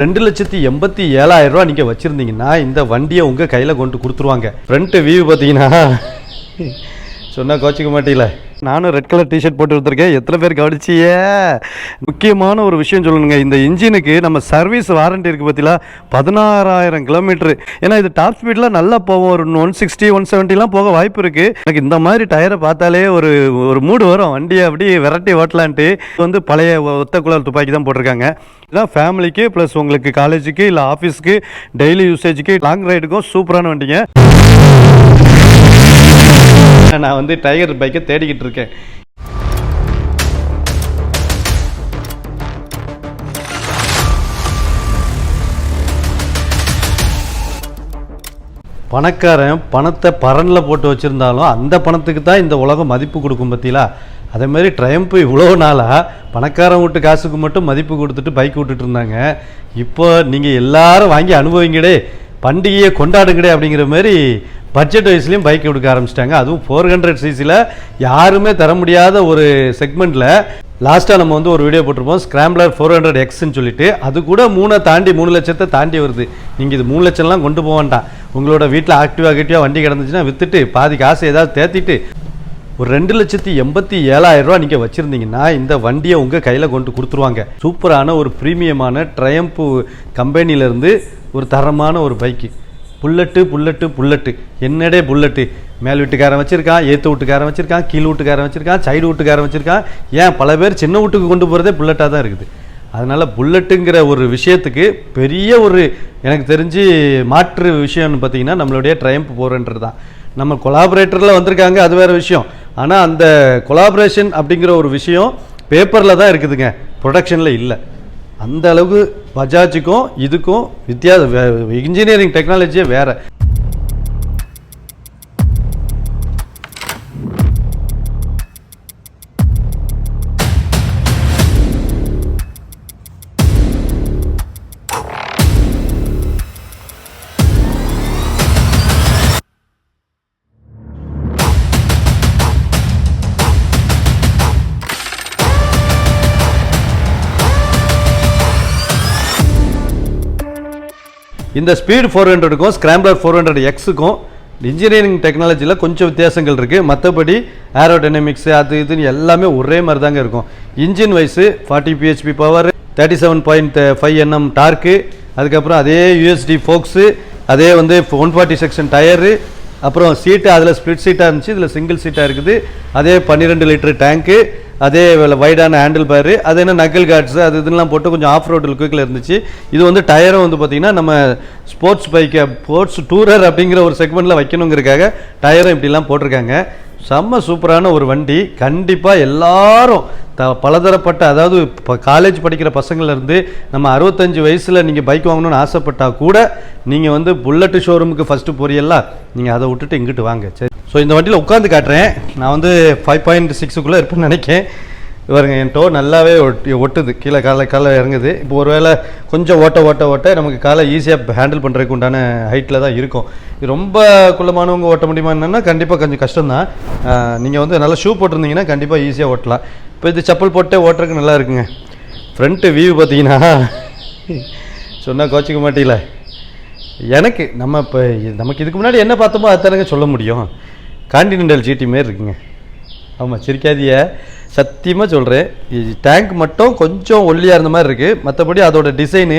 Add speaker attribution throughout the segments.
Speaker 1: ரெண்டு லட்சத்தி எண்பத்தி ஏழாயிரம் ரூபா நீங்கள் வச்சுருந்தீங்கன்னா இந்த வண்டியை உங்கள் கையில் கொண்டு கொடுத்துருவாங்க. ஃப்ரண்ட்டு வியூ பார்த்தீங்கன்னா சொன்னால் கோச்சிக்க மாட்டீங்களே. நானும் ரெட் கலர் டிஷர்ட் போட்டு கொடுத்துருக்கேன் எத்தனை பேர் கவனிச்சியே? முக்கியமான ஒரு விஷயம் சொல்லணுங்க. இந்த இன்ஜினுக்கு நம்ம சர்வீஸ் வாரண்டி இருக்குது பார்த்தீங்களா பதினாறாயிரம் கிலோமீட்ரு ஏன்னா இது டாப் ஸ்பீடில் நல்லா போவோம் ஒரு ஒன் சிக்ஸ்டி ஒன் செவன்ட்டிலாம் போக வாய்ப்பு இருக்குது எனக்கு இந்த மாதிரி டயரை பார்த்தாலே ஒரு ஒரு மூடு வரும். வண்டியை அப்படியே விரட்டி ஓட்டலான்ட்டு வந்து பழைய ஒத்த குழல் துப்பாக்கி தான் போட்டிருக்காங்க. இதான் ஃபேமிலிக்கு ப்ளஸ் உங்களுக்கு காலேஜுக்கு இல்லை ஆஃபீஸ்க்கு டெய்லி யூசேஜுக்கு லாங் ரைடுக்கும் சூப்பரான வண்டிங்க. நான் வந்து டைகர் பைக்கை தேடிக்கிட்டு இருக்கேன். பணக்காரன் பணத்தை பரனில் போட்டு வச்சுருந்தாலும் அந்த பணத்துக்கு தான் இந்த உலகம் மதிப்பு கொடுக்கும் பார்த்தீங்களா அதே மாதிரி இவ்வளோ நாளாக பணக்காரன் விட்டு காசுக்கு மட்டும் மதிப்பு கொடுத்துட்டு பைக் விட்டுட்டு இருந்தாங்க. இப்போ நீங்கள் எல்லாரும் வாங்கி அனுபவிங்கடே. பண்டிகையை கொண்டாடுங்கடே அப்படிங்கிற மாதிரி பட்ஜெட் வயசுலேயும் பைக் கொடுக்க ஆரம்பிச்சிட்டாங்க. அதுவும் ஃபோர் ஹண்ட்ரட் சிசியில் யாருமே தர முடியாத ஒரு செக்மெண்ட்டில் லாஸ்ட்டாக நம்ம வந்து ஒரு வீடியோ போட்டிருப்போம். ஸ்கிராம்ப்ளர் ஃபோர் ஹண்ட்ரட் எக்ஸ்ன்னு சொல்லிட்டு. அது கூட மூணை தாண்டி மூணு லட்சத்தை தாண்டி வருது. நீங்கள் இது மூணு லட்சம்லாம் கொண்டு போக வேண்டாம். உங்களோட வீட்டில் ஆக்டிவாக கிட்டியாக வண்டி கிடந்துச்சுன்னா விற்றுட்டு பாதி காசு ஏதாவது தேத்திட்டு ஒரு ரெண்டு லட்சத்தி எண்பத்தி ஏழாயிரம் ரூபா நீங்கள் வச்சுருந்தீங்கன்னா இந்த வண்டியை உங்கள் கையில் கொண்டு கொடுத்துருவாங்க. சூப்பரான ஒரு ப்ரீமியமான ட்ரையம்பு கம்பெனியிலேருந்து ஒரு தரமான ஒரு பைக்கு புல்லட்டு புல்லட்டு புல்லட்டு. என்னடே புல்லட்டு? மேல் வீட்டுக்காரன் வச்சுருக்கான் ஏற்று வீட்டுக்காரன் வச்சுருக்கான் கீழ் வீட்டுக்காரன் வச்சுருக்கான் சைடு வீட்டுக்காரன் வச்சுருக்கான். ஏன் பல பேர் சின்ன வீட்டுக்கு கொண்டு போகிறதே புல்லட்டாக தான் இருக்குது. அதனால் புல்லட்டுங்கிற ஒரு விஷயத்துக்கு பெரிய ஒரு எனக்கு தெரிஞ்சு மாற்று விஷயம்னு பார்த்தீங்கன்னா நம்மளுடைய ட்ரையம்ப் போகிறன்றது தான். நம்ம கொலாபரேட்டரில் வந்திருக்காங்க அது வேறு விஷயம். ஆனால் அந்த கொலாபரேஷன் அப்படிங்கிற ஒரு விஷயம் பேப்பரில் தான் இருக்குதுங்க. ப்ரொடக்ஷனில் இல்லை. அந்த அளவுக்கு பஜாஜுக்கும் இதுக்கும் வித்தியாசம் இன்ஜினியரிங் டெக்னாலஜியே வேறு. இந்த ஸ்பீடு ஃபோர் ஹண்ட்ரடுக்கும் ஸ்கிராம்பிளர் ஃபோர் ஹண்ட்ரட் எக்ஸுக்கும் இன்ஜினியரிங் டெக்னாலஜியில் கொஞ்சம் வித்தியாசங்கள் இருக்குது மற்றபடி ஏரோடைனமிக்ஸு அது இதுன்னு எல்லாமே ஒரே மாதிரி தாங்க இருக்கும் engine wise forty BHP power thirty seven point five NM torque அதுக்கப்புறம் அதே யூஎஸ்டி ஃபோக்ஸு அதே வந்து ஒன் ஃபார்ட்டி செக்ஷன் டயரு அப்புறம் சீட்டு அதில் ஸ்ப்ளிட் சீட்டாக இருந்துச்சு இதில் சிங்கிள் சீட்டாக இருக்குது. அதே பன்னிரெண்டு லிட்டரு டேங்க்கு அதே வைடான ஹேண்டில் பாரு. அது என்ன நக்கல் கார்ட்ஸ் அது இதெல்லாம் போட்டு கொஞ்சம் ஆஃப் ரோடு குயிக்கில் இருந்துச்சு. இது வந்து டயரும் வந்து பார்த்திங்கன்னா நம்ம ஸ்போர்ட்ஸ் பைக்கை ஸ்போர்ட்ஸ் டூரர் அப்படிங்கிற ஒரு செக்மெண்ட்டில் வைக்கணுங்கிறதுக்காக டயரும் இப்படிலாம் போட்டிருக்காங்க. செம்ம சூப்பரான ஒரு வண்டி. கண்டிப்பாக எல்லாரும் த பலதரப்பட்ட அதாவது இப்போ காலேஜ் படிக்கிற பசங்கள்லேருந்து நம்ம அறுபத்தஞ்சு வயசில் நீங்கள் பைக் வாங்கணும்னு ஆசைப்பட்டால் கூட நீங்கள் வந்து புல்லட்டு ஷோரூமுக்கு ஃபஸ்ட்டு போறீல்ல நீங்கள் அதை விட்டுட்டு இங்கிட்டு வாங்க. சரி. ஸோ இந்த வண்டியில் உட்காந்து காட்டுறேன். நான் வந்து ஃபைவ் பாயிண்ட் சிக்ஸுக்குள்ளே இருப்பேன்னு நினைக்கேன் பாருங்க என் டோ நல்லாவே ஒட்டி ஒட்டுது. கீழே காலை காலை இறங்குது. இப்போ ஒருவேளை கொஞ்சம் ஓட்ட ஓட்ட ஓட்ட நமக்கு காலை ஈஸியாக ஹேண்டில் பண்ணுறதுக்கு உண்டான ஹைட்டில் தான் இருக்கும். இது ரொம்ப குள்ளமானவங்க ஓட்ட முடியுமா என்னன்னா கண்டிப்பாக கொஞ்சம் கஷ்டம்தான். நீங்கள் வந்து நல்லா ஷூ போட்டிருந்தீங்கன்னா கண்டிப்பாக ஈஸியாக ஓட்டலாம். இப்போ இது செப்பல் போட்டே ஓட்டுறதுக்கு நல்லா இருக்குங்க. ஃப்ரண்ட்டு வியூ பார்த்தீங்கன்னா சொன்னால் கோச்சிக்க மாட்டீங்களே. எனக்கு நம்ம இப்போ நமக்கு இதுக்கு முன்னாடி என்ன பார்த்தோமோ அதுதானங்க சொல்ல முடியும். கான்டினென்டல் ஜிடி மாரி இருக்குங்க. ஆமாம் சிரிக்காதிய சத்தியமாக சொல்கிறேன் டேங்க் மட்டும் கொஞ்சம் ஒல்லியாக இருந்த மாதிரி இருக்குது மற்றபடி அதோட டிசைனு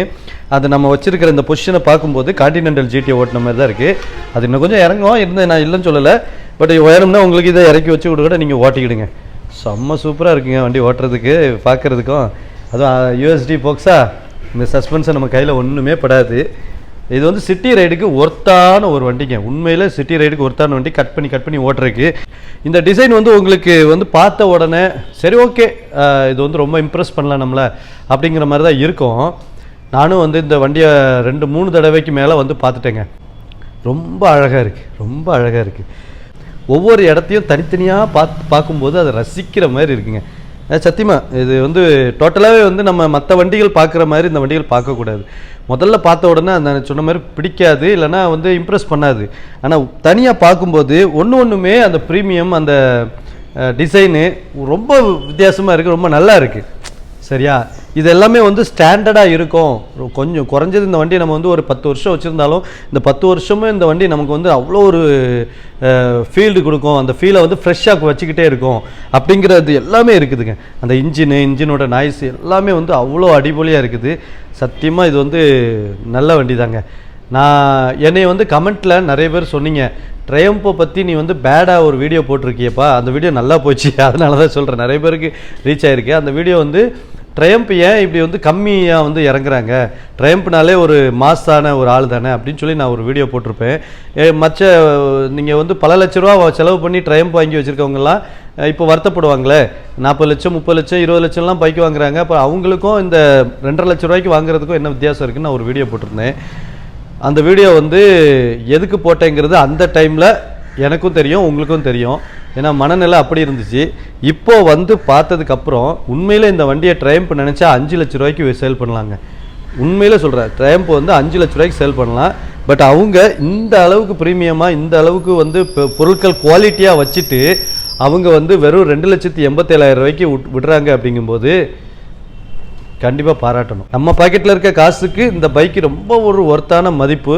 Speaker 1: அது நம்ம வச்சுருக்கிற இந்த பொசிஷனை பார்க்கும்போது கான்டினென்டல் ஜிடி ஓட்டின மாதிரி தான் இருக்குது அது இன்னும் கொஞ்சம் இறங்கும். இருந்து நான் இல்லைன்னு சொல்லலை. பட் உயரம்னா உங்களுக்கு இதை இறக்கி வச்சு கூட நீங்கள் ஓட்டிக்கிடுங்க. செம்ம சூப்பராக இருக்குங்க வண்டி ஓட்டுறதுக்கு பார்க்குறதுக்கும் அதுவும் யூஎஸ்டி போக்ஸா இந்த சஸ்பென்ஷன் நம்ம கையில் ஒன்றுமே படாது. இது வந்து சிட்டி ரைடுக்கு ஒர்த்தான ஒரு வண்டிங்க. உண்மையில் சிட்டி ரைடுக்கு ஒர்த்தான வண்டி. கட் பண்ணி கட் பண்ணி ஓட்டுறதுக்கு. இந்த டிசைன் வந்து உங்களுக்கு வந்து பார்த்த உடனே சரி ஓகே இது வந்து ரொம்ப இம்ப்ரெஸ் பண்ணலாம் நம்மளை அப்படிங்கிற மாதிரி தான் இருக்கும். நானும் வந்து இந்த வண்டியை ரெண்டு மூணு தடவைக்கு மேலே வந்து பார்த்துட்டேங்க. ரொம்ப அழகாக இருக்குது ரொம்ப அழகாக இருக்குது ஒவ்வொரு இடத்தையும் தனித்தனியாக பார்த்து பார்க்கும்போது அதை ரசிக்கிற மாதிரி இருக்குங்க. சத்தியமா இது வந்து டோட்டலாகவே வந்து நம்ம மற்ற வண்டிகள் பார்க்குற மாதிரி இந்த வண்டிகள் பார்க்கக்கூடாது. முதல்ல பார்த்த உடனே அந்த சொன்ன மாதிரி பிடிக்காது இல்லைன்னா வந்து இம்ப்ரெஸ் பண்ணாது. ஆனால் தனியாக பார்க்கும்போது ஒன்று ஒன்றுமே அந்த ப்ரீமியம் அந்த டிசைனு ரொம்ப வித்தியாசமாக இருக்குது ரொம்ப நல்லா இருக்குது சரியா? இது எல்லாமே வந்து ஸ்டாண்டர்டாக இருக்கும். கொஞ்சம் குறைஞ்சது இந்த வண்டி நம்ம வந்து ஒரு பத்து வருஷம் வச்சுருந்தாலும் இந்த பத்து வருஷமும் இந்த வண்டி நமக்கு வந்து அவ்வளோ ஒரு ஃபீல்டு கொடுக்கும். அந்த ஃபீலை வந்து ஃப்ரெஷ்ஷாக வச்சுக்கிட்டே இருக்கும். அப்படிங்கிறது எல்லாமே இருக்குதுங்க. அந்த இன்ஜினு இன்ஜினோட நாய்ஸ் எல்லாமே வந்து அவ்வளோ அடிபொலியாக இருக்குது. சத்தியமாக இது வந்து நல்ல வண்டி தாங்க நான் என்னை வந்து கமெண்ட்டில் நிறைய பேர் சொன்னீங்க ட்ரையம்போ பற்றி நீ வந்து பேடாக ஒரு வீடியோ போட்டிருக்கியப்பா. அந்த வீடியோ நல்லா போச்சு. அதனால தான் சொல்கிறேன் நிறைய பேருக்கு ரீச் ஆகிருக்கு அந்த வீடியோ வந்து ட்ரையம்ப் ஏன் இப்படி வந்து கம்மியாக வந்து இறங்குறாங்க? ட்ரையம்ப்னாலே ஒரு மாஸான ஒரு ஆள் தானே? அப்படின்னு சொல்லி நான் ஒரு வீடியோ போட்டிருப்பேன். மற்ற நீங்கள் வந்து பல லட்ச ரூபா செலவு பண்ணி ட்ரையம்ப் வாங்கி வச்சுருக்கவங்கலாம் இப்போ வருத்தப்படுவாங்களே? நாற்பது லட்சம் முப்பது லட்சம் இருபது லட்சம்லாம் பைக் வாங்குறாங்க. அப்போ அவங்களுக்கும் இந்த ரெண்டரை லட்ச ரூபாய்க்கு வாங்குறதுக்கும் என்ன வித்தியாசம் இருக்குன்னு நான் ஒரு வீடியோ போட்டிருந்தேன். அந்த வீடியோ வந்து எதுக்கு போட்டேங்கிறது அந்த டைமில் எனக்கும் தெரியும் உங்களுக்கும் தெரியும். ஏன்னா மனநிலை அப்படி இருந்துச்சு. இப்போ வந்து பார்த்ததுக்கப்புறம் உண்மையில் இந்த வண்டியை ட்ரையம்ப் நினச்சா அஞ்சு லட்ச ரூபாய்க்கு சேல் பண்ணலாங்க. உண்மையில் சொல்கிறேன் ட்ரையம்ப் வந்து அஞ்சு லட்ச ரூபாய்க்கு சேல் பண்ணலாம். பட் அவங்க இந்த அளவுக்கு ப்ரீமியமாக இந்த அளவுக்கு வந்து பொருட்கள் குவாலிட்டியாக வச்சுட்டு அவங்க வந்து வெறும் ரெண்டு லட்சத்தி எண்பத்தேழாயிரம் ரூபாய்க்கு விடுறாங்க அப்படிங்கும்போது கண்டிப்பாக பாராட்டணும். நம்ம பாக்கெட்டில் இருக்க காசுக்கு இந்த பைக்கு ரொம்ப ஒரு ஒர்த்தான மதிப்பு.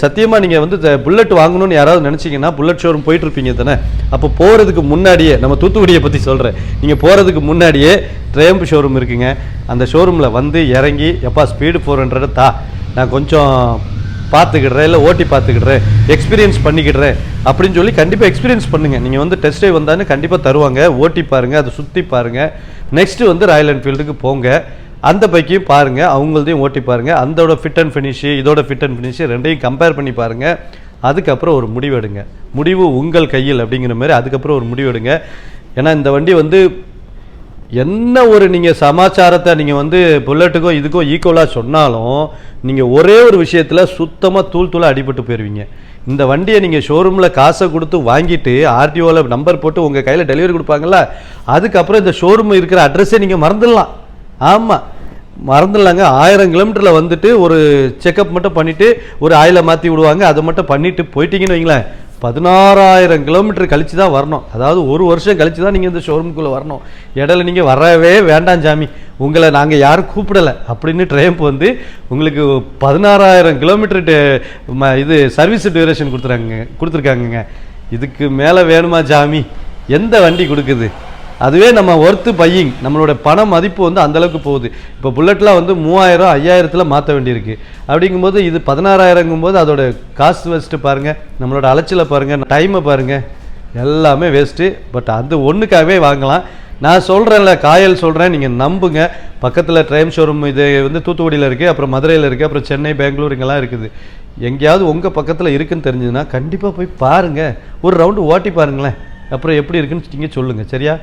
Speaker 1: சத்தியமாக நீங்கள் வந்து புல்லட் வாங்கணும்னு யாராவது நினச்சிங்கன்னா புல்லட் ஷோரூம் போயிட்டுருப்பீங்க தானே? அப்போ போகிறதுக்கு முன்னாடியே நம்ம தூத்துக்குடியை பற்றி சொல்கிறேன் நீங்கள் போகிறதுக்கு முன்னாடியே ட்ரேம்ப் ஷோரூம் இருக்குங்க. அந்த ஷோரூமில் வந்து இறங்கி எப்பா ஸ்பீடு ஃபோர் ஹண்ட்ரட் தா நான் கொஞ்சம் பார்த்துக்கிடுறேன் இல்லை ஓட்டி பார்த்துக்கிடுறேன் எக்ஸ்பீரியன்ஸ் பண்ணிக்கிடுறேன் அப்படின்னு சொல்லி கண்டிப்பாக எக்ஸ்பீரியன்ஸ் பண்ணுங்கள் நீங்கள் வந்து டெஸ்ட் ட்ரைவ் வந்தாலும் கண்டிப்பாக தருவாங்க. ஓட்டி பாருங்கள் அதை சுற்றி பாருங்கள் நெக்ஸ்ட்டு வந்து ராயல் என்ஃபீல்டுக்கு போங்க. அந்த பைக்கையும் பாருங்கள் அவங்களதையும் ஓட்டி பாருங்கள் அந்தோட ஃபிட் அண்ட் ஃபினிஷு இதோட ஃபிட் அண்ட் ஃபினிஷு ரெண்டையும் கம்பேர் பண்ணி பாருங்கள் அதுக்கப்புறம் ஒரு முடிவு எடுங்க. முடிவு உங்கள் கையில் அப்படிங்கிற மாதிரி அதுக்கப்புறம் ஒரு முடிவு எடுங்க. ஏன்னா இந்த வண்டி வந்து என்ன ஒரு நீங்கள் சமாச்சாரத்தை நீங்கள் வந்து புல்லட்டுக்கும் இதுக்கும் ஈக்குவலாக சொன்னாலும் நீங்கள் ஒரே ஒரு விஷயத்தில் சுத்தமாக தூள் தூளாக அடிபட்டு போயிடுவீங்க இந்த வண்டியை நீங்கள் ஷோரூமில் காசை கொடுத்து வாங்கிட்டு ஆர்டிஓவில் நம்பர் போட்டு உங்கள் கையில் டெலிவரி கொடுப்பாங்கள்ல அதுக்கப்புறம் இந்த ஷோரூம் இருக்கிற அட்ரஸே நீங்கள் மறந்துடலாம். ஆமாம் மறந்துடலாங்க. ஆயிரம் கிலோமீட்டரில் வந்துட்டு ஒரு செக்கப் மட்டும் பண்ணிவிட்டு ஒரு ஆயில மாற்றி விடுவாங்க. அதை மட்டும் பண்ணிவிட்டு போயிட்டீங்கன்னு வைங்களேன். பதினாறாயிரம் கிலோமீட்டர் கழித்து தான் வரணும். அதாவது ஒரு வருஷம் கழித்து தான் நீங்கள் இந்த ஷோரூமுக்குள்ளே வரணும். இடையில நீங்கள் வரவே வேண்டாம் சாமி. உங்களை நாங்கள் யாரும் கூப்பிடலை. அப்படின்னு ட்ரெயின்ப் வந்து உங்களுக்கு பதினாறாயிரம் கிலோமீட்டர் இது சர்வீஸ் டியூரேஷன் கொடுத்துறாங்க கொடுத்துருக்காங்கங்க. இதுக்கு மேலே வேணுமா ஜாமி எந்த வண்டி கொடுக்குது? அதுவே நம்ம ஒர்த்து பையிங் நம்மளோட பண மதிப்பு வந்து அந்தளவுக்கு போகுது. இப்போ புல்லட்லாம் வந்து மூவாயிரம் ஐயாயிரத்தில் மாற்ற வேண்டியிருக்கு. அப்படிங்கும்போது இது பதினாறாயிரங்கும் போது அதோட காசு வச்சுட்டு பாருங்கள் நம்மளோட அலைச்சலை பாருங்கள் டைமை பாருங்கள் எல்லாமே வேஸ்ட்டு பட் அது ஒன்றுக்காகவே வாங்கலாம். நான் சொல்கிறேன்ல காயல் சொல்கிறேன் நீங்கள் நம்புங்க. பக்கத்தில் ட்ரைம் ஷோரூம் இது வந்து தூத்துக்குடியில் இருக்குது அப்புறம் மதுரையில் இருக்குது அப்புறம் சென்னை பெங்களூர் இங்கெல்லாம் இருக்குது. எங்கேயாவது உங்கள் பக்கத்தில் இருக்குன்னு தெரிஞ்சதுன்னா கண்டிப்பாக போய் பாருங்கள் ஒரு ரவுண்டு ஓட்டி பாருங்களேன். அப்புறம் எப்படி இருக்குன்னு நீங்கள் சொல்லுங்கள் சரியா?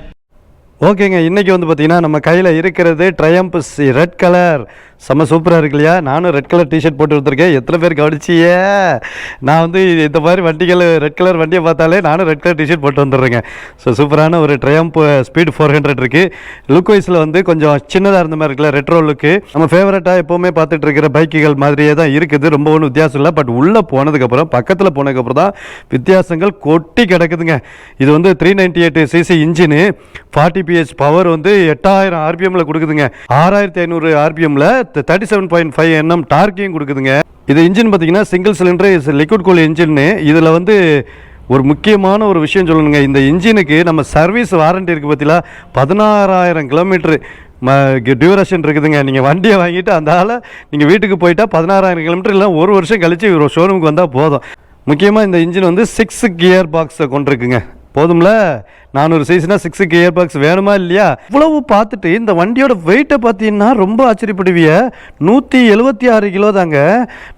Speaker 1: ஓகேங்க இன்றைக்கி வந்து பார்த்திங்கன்னா நம்ம கையில் இருக்கிறது ட்ரையம்ப் ரெட் கலர் செம்ம சூப்பராக இருக்கு இல்லையா? நானும் ரெட் கலர் டிஷர்ட் போட்டு கொடுத்துருக்கேன் எத்தனை பேர் கவனிச்சியே நான் வந்து இந்த மாதிரி வண்டிகள் ரெட் கலர் வண்டியை பார்த்தாலே நானும் ரெட் கலர் டிஷர்ட் போட்டு வந்துடுறேங்க. ஸோ சூப்பரான ஒரு ட்ரையம்ப் ஸ்பீட் ஃபோர் ஹண்ட்ரட் இருக்குது லுக் வைஸில் வந்து கொஞ்சம் சின்னதாக இருந்த மாதிரி இருக்குல்ல ரெட்ரோ லுக்கு நம்ம ஃபேவரட்டாக எப்போவுமே பார்த்துட்டு இருக்கிற பைக்குகள் மாதிரியே தான் இருக்குது. ரொம்ப ஒன்றும் வித்தியாசம் இல்லை. பட் உள்ளே போனதுக்கப்புறம் பக்கத்தில் போனதுக்கப்புறம் தான் வித்தியாசங்கள் கொட்டி கிடக்குதுங்க. இது வந்து three ninety eight CC engine forty BH power வந்து எட்டாயிரம் ஆர்பிஎம்ல கொடுக்குதுங்க. ஆறாயிரத்தி ஐநூறு ஆர்பிஎம்ல thirty seven point five NM டார்க்கையும் கொடுக்குதுங்க. இது இன்ஜின் பார்த்தீங்கன்னா சிங்கிள் சிலிண்டர் லிக்விட் கோல் இன்ஜின்னு இதில் வந்து ஒரு முக்கியமான ஒரு விஷயம் சொல்லணுங்க. இந்த இன்ஜினுக்கு நம்ம சர்வீஸ் வாரண்டி இருக்குது பார்த்தீங்களா பதினாறாயிரம் கிலோமீட்ரு ம டியூரேஷன் இருக்குதுங்க. நீங்கள் வண்டியை வாங்கிட்டு அந்த ஆளை நீங்கள் வீட்டுக்கு போயிட்டா பதினாறாயிரம் கிலோமீட்டர் இல்லை ஒரு வருஷம் கழித்து ஒரு ஷோரூமுக்கு வந்தால் போதும். முக்கியமாக இந்த இன்ஜின் வந்து சிக்ஸ் கியர் பாக்ஸை கொண்டிருக்குங்க. போதும்ல? நானூறு சைஸ்னா சிக்ஸுக்கு இயர் பாக்ஸ் வேணுமா இல்லையா? இவ்வளவு பார்த்துட்டு இந்த வண்டியோட வெயிட்டை பார்த்தீங்கன்னா ரொம்ப ஆச்சரியப்படுவிய. நூற்றி எழுபத்தி ஆறு கிலோ தாங்க.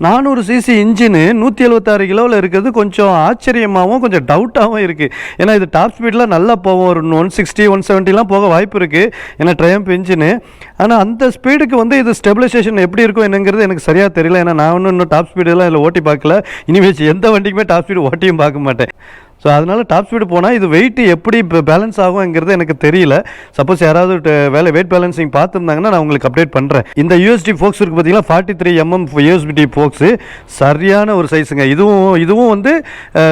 Speaker 1: நானூறு சிசி இன்ஜினு நூற்றி எழுபத்தாறு கிலோவில் இருக்கிறது கொஞ்சம் ஆச்சரியமாகவும் கொஞ்சம் டவுட்டாகவும் இருக்குது ஏன்னா இது டாப் ஸ்பீடில் நல்லா போகும். ஒரு ஒன் சிக்ஸ்டி ஒன் செவன்ட்டிலாம் போக வாய்ப்பு இருக்குது ஏன்னா ட்ரையம்ப் இன்ஜினு ஆனால் அந்த ஸ்பீடுக்கு வந்து இது ஸ்டெபிலைசேஷன் எப்படி இருக்கும் என்னங்கிறது எனக்கு சரியாக தெரியல. ஏன்னா நான் ஒன்றும் இன்னும் டாப் ஸ்பீடெல்லாம் இதில் ஓட்டி பார்க்கல. இனிமேல் எந்த வண்டிக்குமே டாப் ஸ்பீடு ஓட்டியும் பார்க்க மாட்டேன். ஸோ அதனால் டாப் ஸ்பீடு போனால் இது வெயிட் எப்படி இப்போ பேலன்ஸ் ஆகுங்கிறது எனக்கு தெரியல. சப்போஸ் யாராவது வேலை வெயிட் பேலன்சிங் பார்த்துருந்தாங்கன்னா நான் உங்களுக்கு அப்டேட் பண்ணுறேன் இந்த யூஎஸ்டி ஃபோக்ஸ் இருக்குது பார்த்தீங்கன்னா ஃபார்ட்டி த்ரீ எம்எம் யூஎஸ்பிடி ஃபோக்ஸு சரியான ஒரு சைஸுங்க இதுவும் இதுவும் வந்து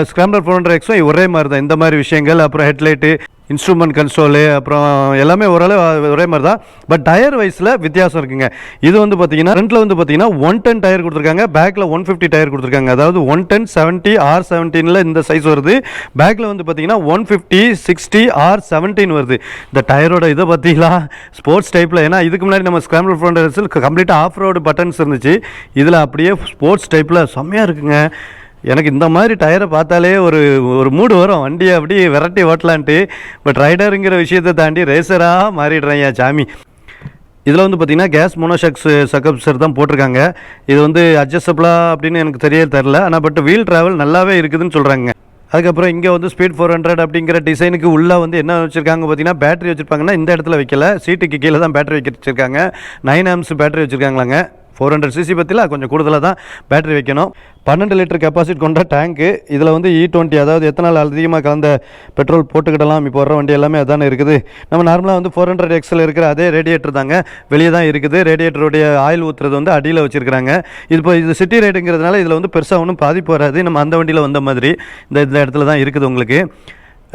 Speaker 1: ஸ்கிராம்பர் ஃபோர் ஹண்ட்ரட் எக்ஸும் ஒரே மாதிரி தான் இந்த மாதிரி விஷயங்கள் அப்புறம் ஹெட்லைட்டு இன்ஸ்ட்ருமெண்ட் கன்சோலு அப்புறம் எல்லாமே ஓரளவு ஒரே மாதிரி தான் பட் டயர் வைஸில் வித்தியாசம் இருக்குங்க. இது வந்து பார்த்தீங்கன்னா ஃப்ரண்ட்டில் வந்து பார்த்தீங்கன்னா ஒன் டென் டயர் கொடுத்துருக்காங்க. பேக்கில் ஒன் ஃபிஃப்டி டயர் கொடுத்துருக்காங்க. அதாவது ஒன் டென் செவன்ட்டி ஆர் செவன்டீனில் இந்த சைஸ் வருது. பேக்கில் வந்து பார்த்தீங்கன்னா one fifty sixty R seventeen வருது. இந்த டயரோட இதை பார்த்தீங்களா ஸ்போர்ட்ஸ் டைப்பில் ஏன்னா இதுக்கு முன்னாடி நம்ம ஸ்கிராம்பிள் ஃப்ரண்ட் கம்ப்ளீட்டாக ஆஃப் ரோடு பட்டன்ஸ் இருந்துச்சு. இதில் அப்படியே ஸ்போர்ட்ஸ் டைப்பில் செம்மையாக இருக்குங்க. எனக்கு இந்த மாதிரி டயரை பார்த்தாலே ஒரு ஒரு மூடு வரும். வண்டியை அப்படியே விரட்டி ஓட்டலான்ட்டு. பட் ரைடருங்கிற விஷயத்தை தாண்டி ரேசராக மாறிடுறேன் என் சாமி. இதில் வந்து பார்த்திங்கன்னா கேஸ் மோனோஷக்ஸ் சக்கப்சர் தான் போட்டிருக்காங்க. இது வந்து அட்ஜஸ்டபிளா அப்படின்னு எனக்கு தெரிய தெரில ஆனால் பட் வீல் ட்ராவல் நல்லாவே இருக்குதுன்னு சொல்கிறாங்க அதுக்கப்புறம் இங்கே வந்து ஸ்பீட் ஃபோர் ஹண்ட்ரட் அப்படிங்கிற டிசைனுக்கு உள்ளே வந்து என்ன வச்சுருக்காங்க பார்த்தீங்கன்னா பேட்டரி வச்சுருப்பாங்கன்னா இந்த இடத்துல வைக்கல. சீட்டுக்கு கீழே தான் பேட்டரி வைக்க வச்சுருக்காங்க. நைன் ஆம்ஸ் பேட்டரி வச்சுருக்காங்களாங்க. ஃபோர் ஹண்ட்ரட் சிசி பற்றியில் கொஞ்சம் கூடுதலாக தான் பேட்டரி வைக்கணும். பன்னெண்டு லிட்டர் கெப்பாசிட்டி கொண்ட டேங்க்கு இதில் வந்து e இ டுவெண்ட்டி அதாவது எத்தனால் அதிகமாக கலந்த பெட்ரோல் போட்டுக்கிடலாம் இப்போ வர வண்டி எல்லாமே அதானே இருக்குது. நம்ம நார்மலாக வந்து ஃபோர் ஹண்ட்ரட் எக்ஸில் இருக்கிற அதே ரேடியேட்டர் தாங்க வெளியே தான் இருக்குது. ரேடியேட்டருடைய ஆயில் ஊற்றுறது வந்து அடியில் வச்சுருக்காங்க இது இப்போ இது சிட்டி ரைடுங்கிறதுனால இதில் வந்து பெருசாக ஒன்றும் பாதிப்பு வராது. நம்ம அந்த வண்டியில் வந்த மாதிரி இந்த இந்த இடத்துல தான் இருக்குது உங்களுக்கு.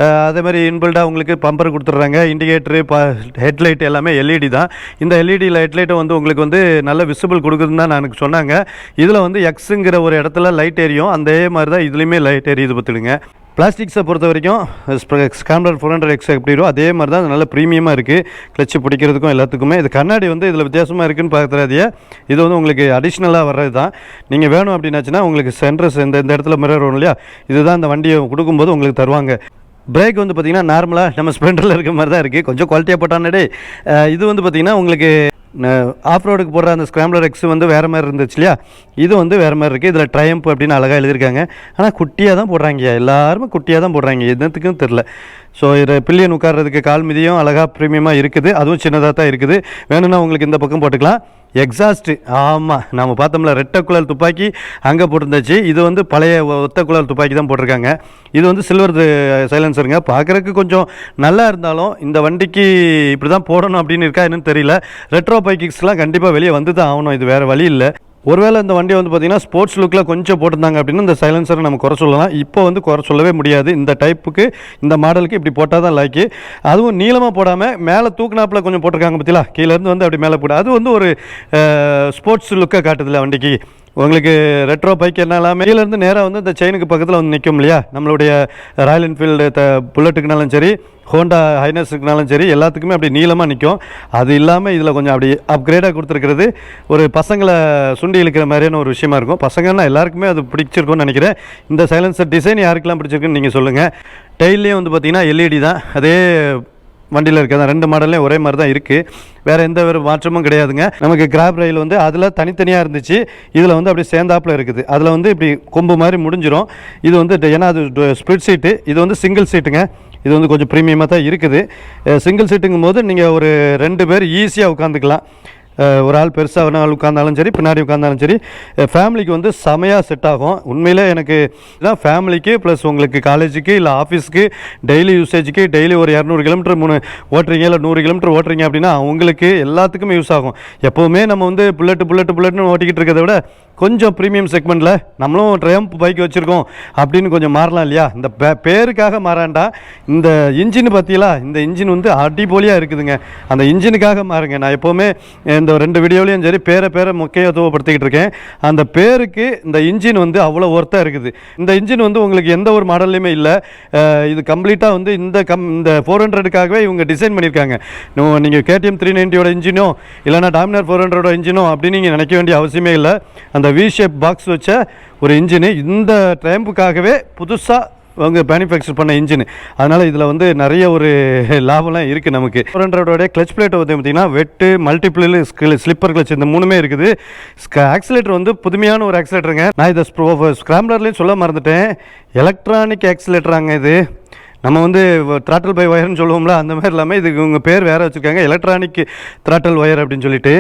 Speaker 1: அதே மாதிரி இன்பில்டாக உங்களுக்கு பம்பர் கொடுத்துட்றாங்க. இண்டிகேட்டரு ப ஹெட்லைட் எல்லாமே எல்இடி தான். இந்த எல்இடி ஹெட்லைட்டை வந்து உங்களுக்கு வந்து நல்ல விசிபிள் கொடுக்குதுன்னு தான் எனக்கு சொன்னாங்க. இதில் வந்து எக்ஸுங்கிற ஒரு இடத்துல லைட் எரியும். அதே மாதிரி தான் இதுலேயுமே லைட் எரியுது பார்த்துடுங்க பிளாஸ்டிக்ஸை பொறுத்த வரைக்கும் ஸ்காம்லர் ஃபோர் ஹண்ட்ரட் எக்ஸ் எப்படி அதே மாதிரி தான் நல்ல ப்ரீமியமாக இருக்குது கிளச்சு பிடிக்கிறதுக்கும் எல்லாத்துக்குமே. இது கண்ணாடி வந்து இதில் வித்தியாசமாக இருக்குன்னு பார்க்குறாதிய இது வந்து உங்களுக்கு அடிஷ்னலாக வர்றது தான். நீங்கள் வேணும் அப்படின்னாச்சுன்னா உங்களுக்கு சென்ட்ரஸ் இந்த இந்த இடத்துல மிரர் வரும் இல்லையா? இதுதான் இந்த வண்டியை கொடுக்கும்போது உங்களுக்கு தருவாங்க. பிரேக் வந்து பார்த்தீங்கன்னா நார்மலாக நம்ம ஸ்ப்ளெண்டரில் இருக்க மாதிரி தான் இருக்குது கொஞ்சம் குவாலிட்டியாக போட்டானே இது வந்து பார்த்தீங்கன்னா உங்களுக்கு ஆஃப் ரோடுக்கு போடுற அந்த ஸ்க்ராம்லர் எக்ஸ் வந்து வேறு மாதிரி இருந்துச்சு இல்லையா? இது வந்து வேறு மாதிரி இருக்குது இதில் ட்ரையம்ப் அப்படின்னு அழகாக எழுதியிருக்காங்க. ஆனால் குட்டியாக தான் போடுறாங்க. எல்லாருமே குட்டியாக தான் போடுறாங்க. என்னத்துக்கும் தெரில ஸோ இது பில்லியன் உட்கார்றதுக்கு கால் மிதியும் அழகாக ப்ரீமியமாக இருக்குது. அதுவும் சின்னதாக தான் இருக்குது. வேணும்னா உங்களுக்கு இந்த பக்கம் போட்டுக்கலாம். எக்ஸாஸ்ட்டு ஆமாம் நம்ம பார்த்தோம்ல ரெட்டை குழல் துப்பாக்கி அங்கே போட்டிருந்துச்சு. இது வந்து பழைய ஒத்த குழல் துப்பாக்கி தான் போட்டிருக்காங்க. இது வந்து சில்வர் சைலன்சருங்க uh, பார்க்குறக்கு கொஞ்சம் நல்லா இருந்தாலும் இந்த வண்டிக்கு இப்படி தான் போடணும் அப்படின்னு இருக்கா என்னன்னு தெரியல. ரெட்ரோ பைக்கிக்ஸ்லாம் கண்டிப்பாக வெளியே வந்து தான் ஆகணும். இது வேறு வழி இல்லை. ஒருவேளை இந்த வண்டியை வந்து பார்த்தீங்கன்னா ஸ்போர்ட்ஸ் லுக்கில் கொஞ்சம் போட்டிருந்தாங்க அப்படின்னா இந்த சைலன்சரை நம்ம குறை சொல்லலாம். இப்போ வந்து குறை சொல்லவே முடியாது. இந்த டைப்புக்கு இந்த மாடலுக்கு இப்படி போட்டால் தான் லாய்க்கு அதுவும் நீளமாக போடாமல் மேலே தூக்குனாப்பில் கொஞ்சம் போட்டிருக்காங்க பார்த்தீங்களா கீழேருந்து வந்து அப்படி மேலே போட. அது வந்து ஒரு ஸ்போர்ட்ஸ் லுக்கை காட்டுதில்ல வண்டிக்கு. உங்களுக்கு ரெட்ரோ பைக் என்ன எல்லாமே கீழேருந்து நேராக வந்து இந்த செயினுக்கு பக்கத்தில் வந்து நிற்கும் இல்லையா? நம்மளுடைய ராயல் என்ஃபீல்டு த புல்லட்டுக்குனாலும் சரி ஹோண்டா ஹைனஸுக்குனாலும் சரி எல்லாத்துக்குமே அப்படி நீளமாக நிற்கும் அது இல்லாமல் இதில் கொஞ்சம் அப்படி அப்கிரேடாக கொடுத்துருக்கிறது. ஒரு பசங்களை சுண்டி இழுக்கிற மாதிரியான ஒரு விஷயமா இருக்கும். பசங்கன்னா எல்லாருக்குமே அது பிடிச்சிருக்கும்னு நினைக்கிறேன். இந்த சைலன்சர் டிசைன் யாருக்கெல்லாம் பிடிச்சிருக்குன்னு நீங்கள் சொல்லுங்கள் டெய்லியும் வந்து பார்த்தீங்கன்னா எல்இடி தான். அதே வண்டியில் இருக்கிற ரெண்டு மாடல்லையும் ஒரே மாதிரி தான் இருக்குது வேறு எந்த ஒரு மாற்றமும் கிடையாதுங்க. நமக்கு கிராப் ரயில் வந்து அதில் தனித்தனியாக இருந்துச்சு. இதில் வந்து அப்படியே சேர்ந்தாப்புல இருக்குது. அதில் வந்து இப்படி கொம்பு மாதிரி முடிஞ்சிடும் இது வந்து ஏன்னா அது ஸ்பிளிட் சீட்டு இது வந்து சிங்கிள் சீட்டுங்க இது வந்து கொஞ்சம் ப்ரீமியமாக தான் இருக்குது. சிங்கிள் சீட்டுங்கும் போது நீங்கள் ஒரு ரெண்டு பேர் ஈஸியாக உட்காந்துக்கலாம். ஒரு ஆள் பெருசாக ஒரு ஆள் உட்காந்தாலும் சரி பின்னாடி உட்காந்தாலும் சரி ஃபேமிலிக்கு வந்து செமையாக செட் ஆகும். உண்மையில் எனக்கு இதான் ஃபேமிலிக்கு ப்ளஸ் உங்களுக்கு காலேஜுக்கு இல்லை ஆஃபீஸ்க்கு டெய்லி யூசேஜுக்கு டெய்லி ஒரு இரநூறு கிலோமீட்டர் மூணு ஓட்டுறீங்க இல்லை நூறு கிலோமீட்டர் ஓட்டுறீங்க அப்படின்னா உங்களுக்கு எல்லாத்துக்குமே யூஸ் ஆகும். எப்போவுமே நம்ம வந்து புல்லட்டு புல்லட்டு புல்லட்னு ஓட்டிக்கிட்டு இருக்கிறத விட கொஞ்சம் ப்ரீமியம் செக்மெண்ட்டில் நம்மளும் ட்ரம்ப் பைக் வச்சுருக்கோம் அப்படின்னு கொஞ்சம் மாறலாம் இல்லையா? இந்த பே பேருக்காக மாறாண்டா இந்த இன்ஜின் பார்த்தீங்களா இந்த இன்ஜின் வந்து அடிபோலியாக இருக்குதுங்க. அந்த இன்ஜினுக்காக மாறுங்க. நான் எப்போவுமே இந்த ரெண்டு வீடியோலையும் சரி பேரை பேரை முக்கியத்துவப்படுத்திக்கிட்டு இருக்கேன். அந்த பேருக்கு இந்த இன்ஜின் வந்து அவ்வளோ ஒர்த்தாக இருக்குது. இந்த இன்ஜின் வந்து உங்களுக்கு எந்த ஒரு மாடல்லையுமே இல்லை. இது கம்ப்ளீட்டாக வந்து இந்த கம் இந்த ஃபோர் ஹண்ட்ரடுக்காகவே இவங்க டிசைன் பண்ணியிருக்காங்க. நீங்கள் கேடிஎம் த்ரீ நைன்ட்டியோட இன்ஜினோ இல்லைனா டாமினார் ஃபோர் ஹண்ட்ரடோட இன்ஜினோ அப்படின்னு நீங்கள் நினைக்க வேண்டிய அவசியமே இல்லை. அந்த வி ஷேப் பாக்ஸ் வச்ச ஒரு இன்ஜினு இந்த ட்ரைம்புக்காகவே புதுசாக அவங்க மேனுஃபேக்சர் பண்ண இன்ஜின் அதனால் இதில் வந்து நிறைய ஒரு லாபம்லாம் இருக்குது நமக்கு. ஃபோர் ஹண்ட்ரடோட கிளச் பிளேட் வந்து பார்த்திங்கன்னா வெட்டு மல்டிபிள் ஸ்லிப்பர் கிளச் இந்த மூணுமே இருக்குது. ஆக்சிலேட்டர் வந்து புதுமையான ஒரு ஆக்சிலேட்டருங்க நான் இதை ஸ்க்ராம்லர்லேயும் சொல்ல மறந்துட்டேன். எலக்ட்ரானிக் ஆக்சிலேட்டராங்க இது. நம்ம வந்து த்ராட்டல் பை ஒயர்னு சொல்லுவோம்ல அந்த மாதிரி இல்லாமல் இதுக்கு உங்கள் பேர் வேறு வச்சுருக்காங்க. எலக்ட்ரானிக் த்ராட்டல் ஒயர் அப்படின்னு சொல்லிட்டு.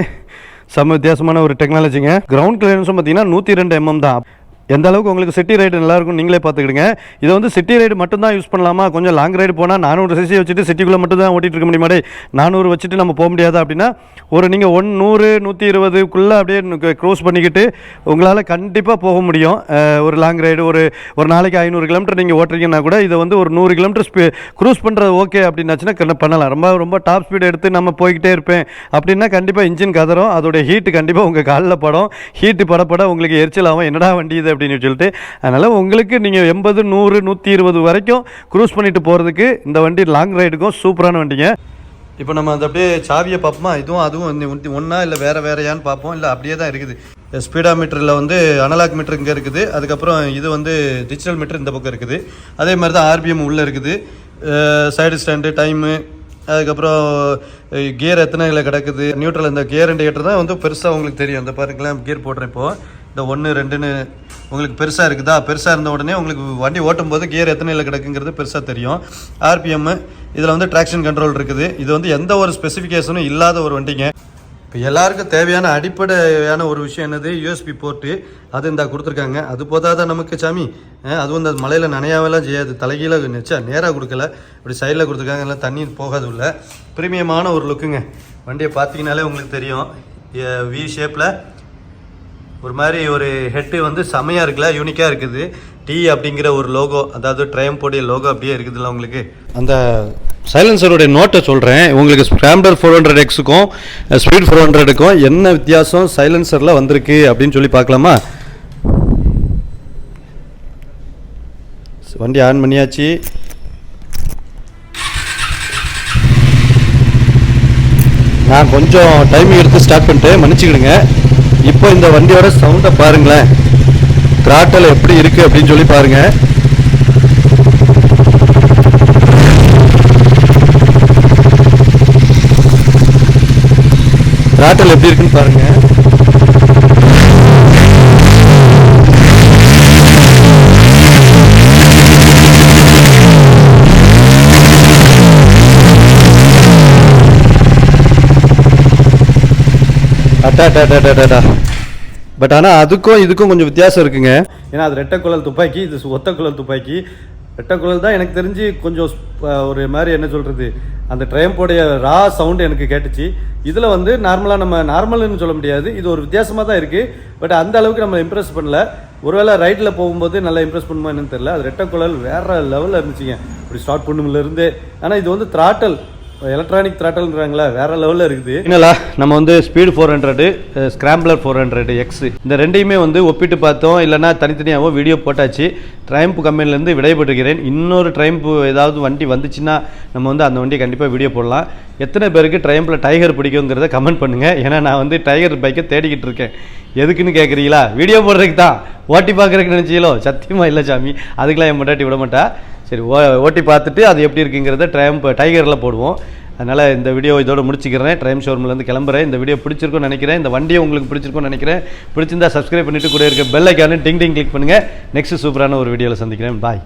Speaker 1: செம்ம வித்தியாசமான ஒரு டெக்னாலஜிங்க கிரவுண்ட் கிளியரன்ஸும் பார்த்தீங்கன்னா நூற்றி ரெண்டு எம்எம் தான். எந்த அளவுக்கு உங்களுக்கு சிட்டி ரைடு நல்லா இருக்கும் நீங்களே பார்த்துக்கிடுங்க. இதை வந்து சிட்டி ரைடு மட்டும்தான் யூஸ் பண்ணலாமா? கொஞ்சம் லாங் ரைடு போனால் நானூறு சிசி வச்சுட்டு சிட்டிக்குள்ளே மட்டும் தான் ஓட்டிகிட்டு இருக்க முடியுமாடே? நானூறு வச்சுட்டு நம்ம போக முடியாது அப்படின்னா ஒரு நீங்கள் ஒன் நூறு நூற்றி இருபதுக்குள்ளே அப்படியே க்ரோஸ் பண்ணிக்கிட்டு உங்களால் கண்டிப்பாக போக முடியும். ஒரு லாங் ரைடு ஒரு ஒரு நாளைக்கு ஐநூறு கிலோமீட்டர் நீங்கள் ஓட்டுறீங்கன்னா கூட இதை வந்து ஒரு நூறு கிலோமீட்டர் ஸ்பீ க்ரூஸ் பண்ணுறது ஓகே அப்படின்னாச்சுன்னா பண்ணலாம். ரொம்ப ரொம்ப டாப் ஸ்பீடு எடுத்து நம்ம போய்கிட்டே இருப்பேன். அப்படின்னா கண்டிப்பாக இன்ஜின் கதறும். அதோட ஹீட்டு கண்டிப்பாக உங்கள் காலில் படம். ஹீட்டு படப்பட உங்களுக்கு எரிச்சல் ஆகும். என்னடா வண்டி இது அப்படின்னு சொல்லிட்டு அதனால் உங்களுக்கு நீங்கள் எண்பது நூறு நூற்றி இருபது வரைக்கும் க்ரூஸ் பண்ணிட்டு போகிறதுக்கு இந்த வண்டி லாங் ரைடுக்கும் சூப்பரான வண்டிங்க. இப்போ நம்ம அந்த அப்படியே சாவியை பார்ப்போமா? இதுவும் அதுவும் ஒன்றா இல்லை வேறு வேறையான்னு பார்ப்போம். இல்லை அப்படியே தான் இருக்குது. ஸ்பீடா மீட்டரில் வந்து அனலாக் மீட்டர் இங்கே இருக்குது. அதுக்கப்புறம் இது வந்து டிஜிட்டல் மீட்டர் இந்த பக்கம் இருக்குது. அதே மாதிரி தான் ஆர்பிஎம் உள்ளே இருக்குது. சைடு ஸ்டாண்டு டைமு அதுக்கப்புறம் கியர் எத்தனை இதில் கிடக்குது? நியூட்ரல் அந்த கியர் இண்டிகேட்டர் தான் வந்து பெருசாக உங்களுக்கு தெரியும். அந்த பாருங்களேன் கியர் போடுறேன் இப்போது இந்த ஒன்று ரெண்டுன்னு உங்களுக்கு பெருசாக இருக்குதா? பெருசாக இருந்த உடனே உங்களுக்கு வண்டி ஓட்டும் போது கியர் எத்தனையில் கிடக்குங்கிறது பெருசாக தெரியும். ஆர்பிஎம்மு இதில் வந்து ட்ராக்ஷன் கண்ட்ரோல் இருக்குது. இது வந்து எந்த ஒரு ஸ்பெசிஃபிகேஷனும் இல்லாத ஒரு வண்டிங்க. இப்போ எல்லாருக்கும் தேவையான அடிப்படையான ஒரு விஷயம் என்னது? யூஎஸ்பி போர்ட்டு அது இந்த கொடுத்துருக்காங்க. அது போதாதான் நமக்கு சாமி? அதுவும் இந்த மலையில் நனையாவெல்லாம் செய்யாது. தலைகீழ நிச்சா நேராக கொடுக்கல. இப்படி சைடில் கொடுத்துருக்காங்க. எல்லாம் தண்ணி போகாது இல்லை ப்ரீமியமான ஒரு லுக்குங்க வண்டியை பார்த்தீங்கனாலே உங்களுக்கு தெரியும். வி ஷேப்பில் ஒரு மாதிரி ஒரு ஹெட்டு வந்து செமையாக இருக்குல்ல யூனிக்காக இருக்குது. டி அப்படிங்கிற ஒரு லோகோ அதாவது ட்ரையம்போடைய லோகோ அப்படியே இருக்குதுல்ல உங்களுக்கு? அந்த சைலன்சருடைய நோட்டை சொல்கிறேன் உங்களுக்கு ஸ்கிராம்டர் ஃபோர் ஹண்ட்ரட் எக்ஸுக்கும் ஸ்பீட் ஃபோர் ஹண்ட்ரடுக்கும் என்ன வித்தியாசம் சைலன்சரில் வந்திருக்கு அப்படின்னு சொல்லி பார்க்கலாமா? வண்டி ஆன் பண்ணியாச்சு. நான் கொஞ்சம் டைம் எடுத்து ஸ்டார்ட் பண்ணிட்டு மன்னிச்சுக்கிடுங்க. இப்போ இந்த வண்டியோட சவுண்டை பாருங்களேன். திராட்டல் எப்படி இருக்கு அப்படின்னு சொல்லி பாருங்க. திராட்டல் எப்படி இருக்குன்னு பாருங்க. அட்டா அட்டா அட்டா அட்டா, பட் ஆனால் அதுக்கும் இதுக்கும் கொஞ்சம் வித்தியாசம் இருக்குங்க ஏன்னா அது ரெட்டை குழல் துப்பாக்கி இது ஒத்த குழல் துப்பாக்கி ரெட்டை குழல் தான் எனக்கு தெரிஞ்சு கொஞ்சம் ஒரு மாதிரி என்ன சொல்கிறது அந்த ட்ரையம்போடைய ரா சவுண்டு எனக்கு கேட்டுச்சு இதில் வந்து நார்மலாக நம்ம நார்மல்னு சொல்ல முடியாது இது ஒரு வித்தியாசமாக தான் இருக்குது பட் அந்த அளவுக்கு நம்ம இம்ப்ரெஸ் பண்ணல ஒருவேளை ரைட்டில் போகும்போது நல்லா இம்ப்ரெஸ் பண்ணுமா என்னன்னு தெரியல அது ரெட்டை குழல் வேறு லெவலில் இருந்துச்சுங்க இப்படி ஸ்டார்ட் பண்ணுமில்லேருந்து ஆனால் இது வந்து த்ராட்டல் எலக்ட்ரானிக் த்ராட்டல்ன்றாங்களா வேற லெவலில் இருக்குது. என்னலா நம்ம வந்து speed four hundred scrambler four hundred X இந்த ரெண்டையுமே வந்து ஒப்பிட்டு பார்த்தோம். இல்லைனா தனித்தனியாகவும் வீடியோ போட்டாச்சு. ட்ரைம்ப் கம்பெனிலேருந்து விடைபெற்றுகிறேன். இன்னொரு ட்ரைம்ப் ஏதாவது வண்டி வந்துச்சுன்னா நம்ம வந்து அந்த வண்டியை கண்டிப்பாக வீடியோ போடலாம். எத்தனை பேருக்கு ட்ரைம்பில் டைகர் பிடிக்குங்கிறத கமெண்ட் பண்ணுங்கள் ஏன்னா நான் வந்து டைகர் பைக்கை தேடிக்கிட்டு இருக்கேன். எதுக்குன்னு கேட்குறீங்களா வீடியோ போடுறதுக்கு தான். ஓட்டி பார்க்குறதுக்கு நினச்சிங்களோ? சத்தியமாக இல்லை சாமி. அதுக்கெலாம் என் முட்டாட்டி விட மாட்டா. சரி ஓ ஓட்டி பார்த்துட்டு அது எப்படி இருக்குங்கிறத ட்ரைம் டைகரில் போடுவோம். அதனால் இந்த வீடியோ இதோட முடிச்சுக்கிறேன். ட்ரைம் ஷோரூம்லேருந்து கிளம்புறேன். இந்த வீடியோ பிடிச்சிருக்கும்னு நினைக்கிறேன். இந்த வண்டியை உங்களுக்கு பிடிச்சிருக்கும்னு நினைக்கிறேன். பிடிச்சிருந்தா சப்ஸ்கிரைப் பண்ணிட்டு கூட இருக்க bell icon ding ding click பண்ணுங்கள் நெக்ஸ்ட் சூப்பரான ஒரு வீடியோவில் சந்திக்கிறேன். பாய்